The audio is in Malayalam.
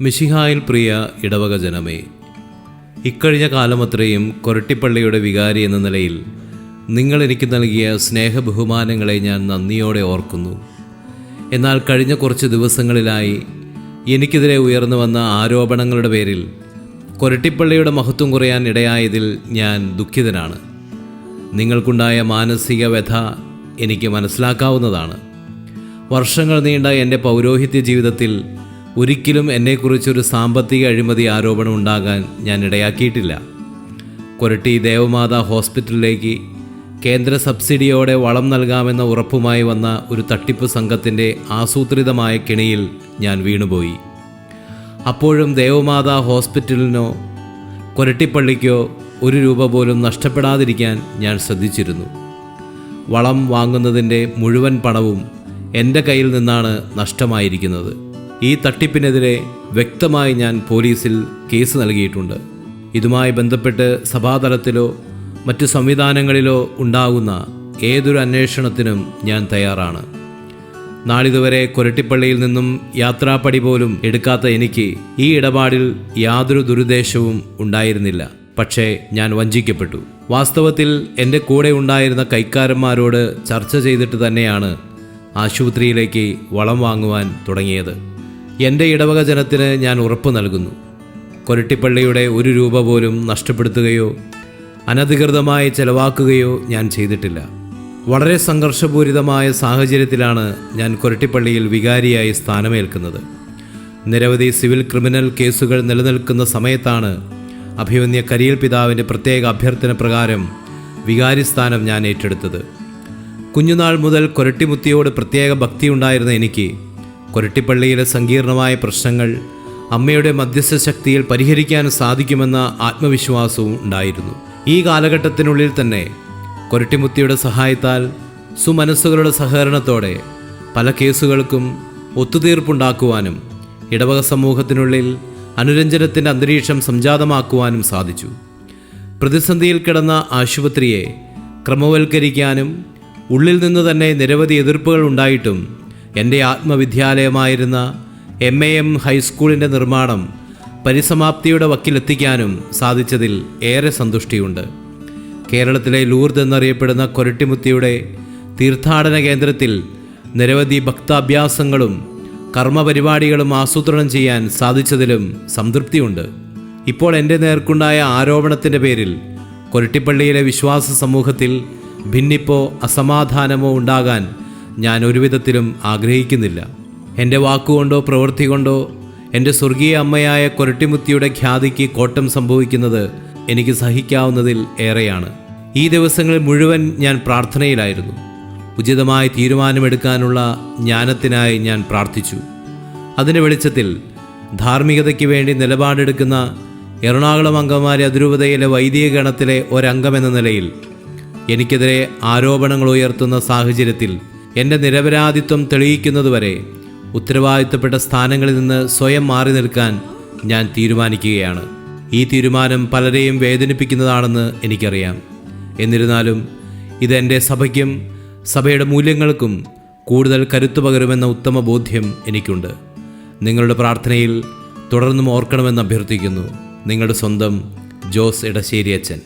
മിശിഹായിൽ പ്രിയ ഇടവക ജനമേ ഇക്കഴിഞ്ഞ കാലമത്രയും കൊരട്ടിപ്പള്ളിയുടെ വികാരി എന്ന നിലയിൽ നിങ്ങൾ എനിക്ക് നൽകിയ സ്നേഹബഹുമാനങ്ങളെ ഞാൻ നന്ദിയോടെ ഓർക്കുന്നു. എന്നാൽ കഴിഞ്ഞ കുറച്ച് ദിവസങ്ങളിലായി എനിക്കെതിരെ ഉയർന്നു വന്ന ആരോപണങ്ങളുടെ പേരിൽ കൊരട്ടിപ്പള്ളിയുടെ മഹത്വം കുറയാൻ ഇടയായതിൽ ഞാൻ ദുഃഖിതനാണ്. നിങ്ങൾക്കുണ്ടായ മാനസിക വ്യഥ എനിക്ക് മനസ്സിലാക്കാവുന്നതാണ്. വർഷങ്ങൾ നീണ്ട എന്റെ പൗരോഹിത്യ ജീവിതത്തിൽ ഒരിക്കലും എന്നെക്കുറിച്ചൊരു സാമ്പത്തിക അഴിമതി ആരോപണം ഉണ്ടാകാൻ ഞാൻ ഇടയാക്കിയിട്ടില്ല. കൊരട്ടി ദേവമാതാ ഹോസ്പിറ്റലിലേക്ക് കേന്ദ്ര സബ്സിഡിയോടെ വളം നൽകാമെന്ന ഉറപ്പുമായി വന്ന ഒരു തട്ടിപ്പ് സംഘത്തിന്റെ ആസൂത്രിതമായ കിണിയിൽ ഞാൻ വീണുപോയി. അപ്പോഴും ദേവമാതാ ഹോസ്പിറ്റലിനോ കൊരട്ടിപ്പള്ളിക്കോ ഒരു രൂപ പോലും നഷ്ടപ്പെടാതിരിക്കാൻ ഞാൻ ശ്രദ്ധിച്ചിരുന്നു. വളം വാങ്ങുന്നതിന്റെ മുഴുവൻ പണവും എന്റെ കയ്യിൽ നിന്നാണ് നഷ്ടമായിരിക്കുന്നത്. ഈ തട്ടിപ്പിനെതിരെ വ്യക്തമായി ഞാൻ പോലീസിൽ കേസ് നൽകിയിട്ടുണ്ട്. ഇതുമായി ബന്ധപ്പെട്ട് സഭാതലത്തിലോ മറ്റു സംവിധാനങ്ങളിലോ ഉണ്ടാകുന്ന ഏതൊരു അന്വേഷണത്തിനും ഞാൻ തയ്യാറാണ്. നാളിതുവരെ കൊരട്ടിപ്പള്ളിയിൽ നിന്നും യാത്രാപ്പടി പോലും എടുക്കാത്ത എനിക്ക് ഈ ഇടപാടിൽ യാതൊരു ദുരുദ്ദേശവും ഉണ്ടായിരുന്നില്ല. പക്ഷേ ഞാൻ വഞ്ചിക്കപ്പെട്ടു. വാസ്തവത്തിൽ എന്റെ കൂടെ ഉണ്ടായിരുന്ന കൈക്കാരന്മാരോട് ചർച്ച ചെയ്തിട്ട് തന്നെയാണ് ആശുപത്രിയിലേക്ക് വളം വാങ്ങുവാൻ തുടങ്ങിയത്. എന്റെ ഇടവക ജനത്തിന് ഞാൻ ഉറപ്പ് നൽകുന്നു. കൊരട്ടിപ്പള്ളിയുടെ ഒരു രൂപ പോലും നഷ്ടപ്പെടുത്തുകയോ അനധികൃതമായി ചെലവാക്കുകയോ ഞാൻ ചെയ്തിട്ടില്ല. വളരെ സംഘർഷപൂരിതമായ സാഹചര്യത്തിലാണ് ഞാൻ കൊരട്ടിപ്പള്ളിയിൽ വികാരിയായി സ്ഥാനമേൽക്കുന്നത്. നിരവധി സിവിൽ ക്രിമിനൽ കേസുകൾ നിലനിൽക്കുന്ന സമയത്താണ് അഭിമന്യ കരിയൽ പിതാവിന്റെ പ്രത്യേക അഭ്യർത്ഥന പ്രകാരം വികാരി സ്ഥാനം ഞാൻ ഏറ്റെടുത്തത്. കുഞ്ഞുനാൾ മുതൽ കൊരട്ടിമുത്തിയോട് പ്രത്യേക ഭക്തിയുണ്ടായിരുന്ന എനിക്ക് കൊരട്ടിപ്പള്ളിയിലെ സങ്കീർണമായ പ്രശ്നങ്ങൾ അമ്മയുടെ മധ്യസ്ഥ ശക്തിയിൽ പരിഹരിക്കാൻ സാധിക്കുമെന്ന ആത്മവിശ്വാസവും ഉണ്ടായിരുന്നു. ഈ കാലഘട്ടത്തിനുള്ളിൽ തന്നെ കൊരട്ടിമുത്തിയുടെ സഹായത്താൽ സുമനസ്സുകളുടെ സഹകരണത്തോടെ പല കേസുകൾക്കും ഒത്തുതീർപ്പുണ്ടാക്കുവാനും ഇടവക സമൂഹത്തിനുള്ളിൽ അനുരഞ്ജനത്തിന്റെ അന്തരീക്ഷം സംജാതമാക്കുവാനും സാധിച്ചു. പ്രതിസന്ധിയിൽ കിടന്ന ആശുപത്രിയെ ക്രമവൽക്കരിക്കാനും ഉള്ളിൽ നിന്ന് തന്നെ നിരവധി എതിർപ്പുകൾ ഉണ്ടായിട്ടും എന്റെ ആത്മവിദ്യാലയമായിരുന്ന എം എ എം ഹൈസ്കൂളിന്റെ നിർമ്മാണം പരിസമാപ്തിയുടെ വക്കിലെത്തിക്കാനും സാധിച്ചതിൽ ഏറെ സന്തുഷ്ടിയുണ്ട്. കേരളത്തിലെ ലൂർദ് എന്നറിയപ്പെടുന്ന കൊരട്ടിമുത്തിയുടെ തീർത്ഥാടന കേന്ദ്രത്തിൽ നിരവധി ഭക്താഭ്യാസങ്ങളും കർമ്മപരിപാടികളും ആസൂത്രണം ചെയ്യാൻ സാധിച്ചതിലും സംതൃപ്തിയുണ്ട്. ഇപ്പോൾ എന്റെ നേർക്കുണ്ടായ ആരോപണത്തിന്റെ പേരിൽ കൊരട്ടിപ്പള്ളിയിലെ വിശ്വാസ സമൂഹത്തിൽ ഭിന്നിപ്പോ അസമാധാനമോ ഉണ്ടാകാൻ ഞാൻ ഒരുവിധത്തിലും ആഗ്രഹിക്കുന്നില്ല. എന്റെ വാക്കുകൊണ്ടോ പ്രവൃത്തി കൊണ്ടോ എന്റെ സ്വർഗീയ അമ്മയായ കൊരട്ടിമുത്തിയുടെ ഖ്യാതിക്ക് കോട്ടം സംഭവിക്കുന്നത് എനിക്ക് സഹിക്കാവുന്നതിൽ ഏറെയാണ്. ഈ ദിവസങ്ങൾ മുഴുവൻ ഞാൻ പ്രാർത്ഥനയിലായിരുന്നു. ഉചിതമായി തീരുമാനമെടുക്കാനുള്ള ജ്ഞാനത്തിനായി ഞാൻ പ്രാർത്ഥിച്ചു. അതിന്റെ വെളിച്ചത്തിൽ ധാർമ്മികതയ്ക്ക് വേണ്ടി നിലപാടെടുക്കുന്ന എറണാകുളം അംഗമാരി അതിരൂപതയിലെ വൈദിക ഗണത്തിലെ ഒരംഗമെന്ന നിലയിൽ എനിക്കെതിരെ ആരോപണങ്ങൾ ഉയർത്തുന്ന സാഹചര്യത്തിൽ എന്റെ നിരപരാധിത്വം തെളിയിക്കുന്നതുവരെ ഉത്തരവാദിത്തപ്പെട്ട സ്ഥാനങ്ങളിൽ നിന്ന് സ്വയം മാറി നിൽക്കാൻ ഞാൻ തീരുമാനിക്കുകയാണ്. ഈ തീരുമാനം പലരെയും വേദനിപ്പിക്കുന്നതാണെന്ന് എനിക്കറിയാം. എന്നിരുന്നാലും ഇതെന്റെ സഭയ്ക്കും സഭയുടെ മൂല്യങ്ങൾക്കും കൂടുതൽ കരുത്തു പകരുമെന്ന ഉത്തമ ബോധ്യം എനിക്കുണ്ട്. നിങ്ങളുടെ പ്രാർത്ഥനയിൽ തുടർന്നും ഓർക്കണമെന്ന് അഭ്യർത്ഥിക്കുന്നു. നിങ്ങളുടെ സ്വന്തം ജോസ് ഇടശ്ശേരി അച്ഛൻ